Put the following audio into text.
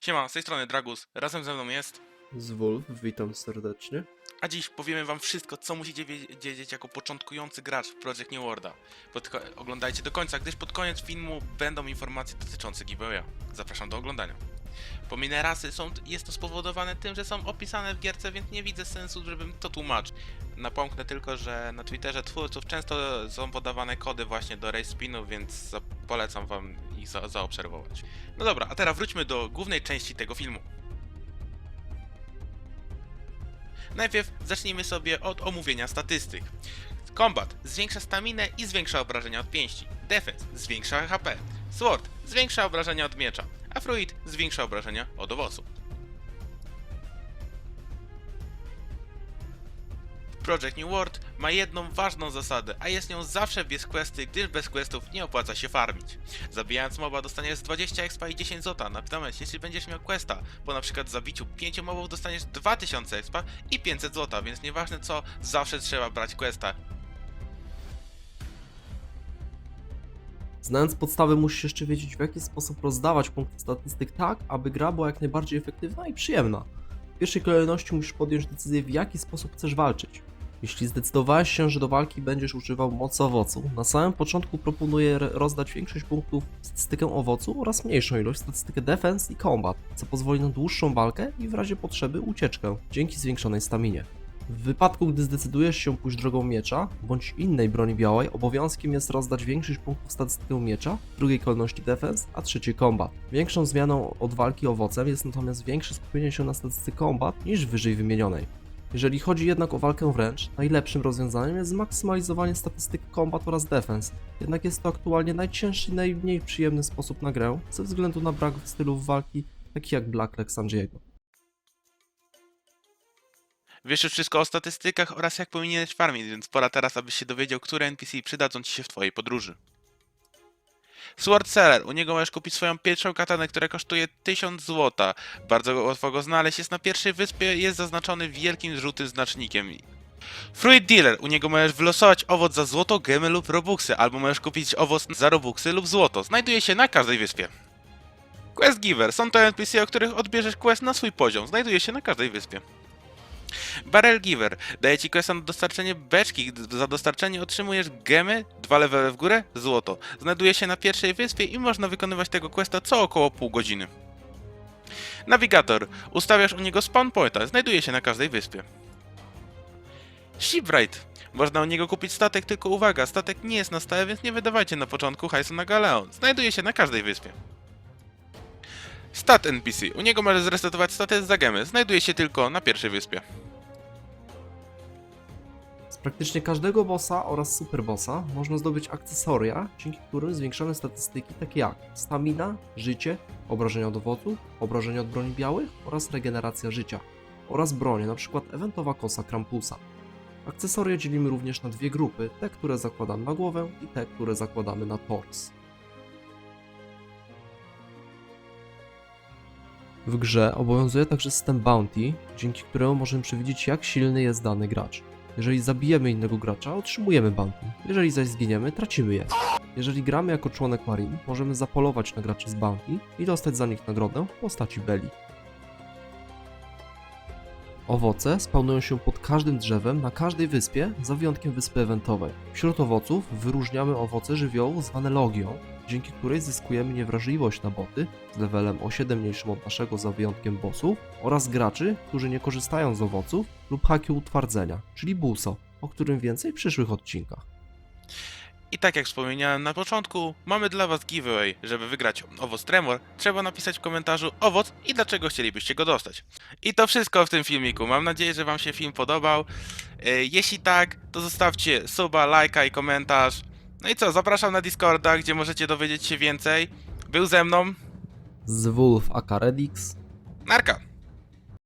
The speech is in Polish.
Siema, z tej strony Dragus, razem ze mną jest, Zwolf, witam serdecznie. a dziś powiemy wam wszystko, co musicie wie- wiedzieć jako początkujący gracz w Project New Worlda. Oglądajcie do końca, gdyż pod koniec filmu będą informacje dotyczące giveawaya. Zapraszam do oglądania. Pominę rasy, są, jest to spowodowane tym, że są opisane w gierce, więc nie widzę sensu, żebym to tłumaczył. Napomknę tylko, że na Twitterze twórców często są podawane kody właśnie do race spinów, więc polecam wam ich za- zaobserwować. No dobra, a teraz wróćmy do głównej części tego filmu. Najpierw zacznijmy sobie od omówienia statystyk. Combat zwiększa staminę i zwiększa obrażenia od pięści. Defense zwiększa HP. Sword zwiększa obrażenia od miecza. A Fruit zwiększa obrażenia od owocu. Project New World ma jedną ważną zasadę, a jest nią zawsze bez questy, gdyż bez questów nie opłaca się farmić. Zabijając moba dostaniesz 20 expa i 10 złota, natomiast jeśli będziesz miał questa, po na przykład zabiciu 5 mobów dostaniesz 2000 expa i 500 złota, więc nieważne co, zawsze trzeba brać questa. Znając podstawy musisz jeszcze wiedzieć w jaki sposób rozdawać punkty statystyk tak, aby gra była jak najbardziej efektywna i przyjemna. W pierwszej kolejności musisz podjąć decyzję w jaki sposób chcesz walczyć. Jeśli zdecydowałeś się, że do walki będziesz używał mocy owocu, na samym początku proponuję rozdać większość punktów w statystykę owocu oraz mniejszą ilość w statystykę defense i combat, co pozwoli na dłuższą walkę i w razie potrzeby ucieczkę, dzięki zwiększonej staminie. W wypadku, gdy zdecydujesz się pójść drogą miecza bądź innej broni białej, obowiązkiem jest rozdać większość punktów statystykę miecza, drugiej kolejności defense, a trzeciej combat. Większą zmianą od walki owocem jest natomiast większe skupienie się na statystyce combat niż wyżej wymienionej. Jeżeli chodzi jednak o walkę wręcz, najlepszym rozwiązaniem jest zmaksymalizowanie statystyk combat oraz defense. Jednak jest to aktualnie najcięższy i najmniej przyjemny sposób na grę, ze względu na brak stylów walki, takich jak Blackleg Sanjiego. Wiesz już wszystko o statystykach oraz jak powinieneś farmić, więc pora teraz, abyś się dowiedział, które NPC przydadzą ci się w twojej podróży. Sword Seller, u niego możesz kupić swoją pierwszą katanę, która kosztuje 1000 złota. Bardzo łatwo go znaleźć, jest na pierwszej wyspie, jest zaznaczony wielkim żółtym znacznikiem. Fruit Dealer, u niego możesz wylosować owoc za złoto, gemy lub robuxy, albo możesz kupić owoc za robuxy lub złoto. Znajduje się na każdej wyspie. Quest Giver, są to NPC, o których odbierzesz quest na swój poziom, znajduje się na każdej wyspie. Barrel Giver daje ci questa na dostarczenie beczki. Za dostarczenie otrzymujesz gemy, dwa levele w górę, złoto. Znajduje się na pierwszej wyspie i można wykonywać tego questa co około pół godziny. Navigator. Ustawiasz u niego spawn pointa. Znajduje się na każdej wyspie. Shipwright. Można u niego kupić statek, tylko uwaga, statek nie jest na stałe, więc nie wydawajcie na początku hajsu na galeon. Znajduje się na każdej wyspie. Stat NPC. U niego możesz zresetować staty za gemy. Znajduje się tylko na pierwszej wyspie. Praktycznie każdego bossa oraz superbossa można zdobyć akcesoria, dzięki którym zwiększamy statystyki takie jak stamina, życie, obrażenia od owoców, obrażenia od broni białych oraz regeneracja życia oraz bronie, np. eventowa kosa Krampusa. Akcesoria dzielimy również na dwie grupy, te, które zakładamy na głowę i te, które zakładamy na tors. W grze obowiązuje także system bounty, dzięki któremu możemy przewidzieć jak silny jest dany gracz. Jeżeli zabijemy innego gracza, otrzymujemy bounty. Jeżeli zaś zginiemy, tracimy je. Jeżeli gramy jako członek Marine, możemy zapolować na graczy z bounty i dostać za nich nagrodę w postaci beli. Owoce spawnują się pod każdym drzewem na każdej wyspie, za wyjątkiem wyspy eventowej. Wśród owoców wyróżniamy owoce żywiołu zwane logią, dzięki której zyskujemy niewrażliwość na boty z levelem o 7 mniejszym od naszego za wyjątkiem bossów oraz graczy, którzy nie korzystają z owoców lub haki utwardzenia, czyli buso, o którym więcej w przyszłych odcinkach. I tak jak wspomniałem na początku, mamy dla Was giveaway. Żeby wygrać owoc Tremor, trzeba napisać w komentarzu owoc i dlaczego chcielibyście go dostać. I to wszystko w tym filmiku. Mam nadzieję, że Wam się film podobał. E, Jeśli tak, to zostawcie suba, lajka i komentarz. No i co, zapraszam na Discorda, gdzie możecie dowiedzieć się więcej. Był ze mną Z Wolf Akaredix Narka.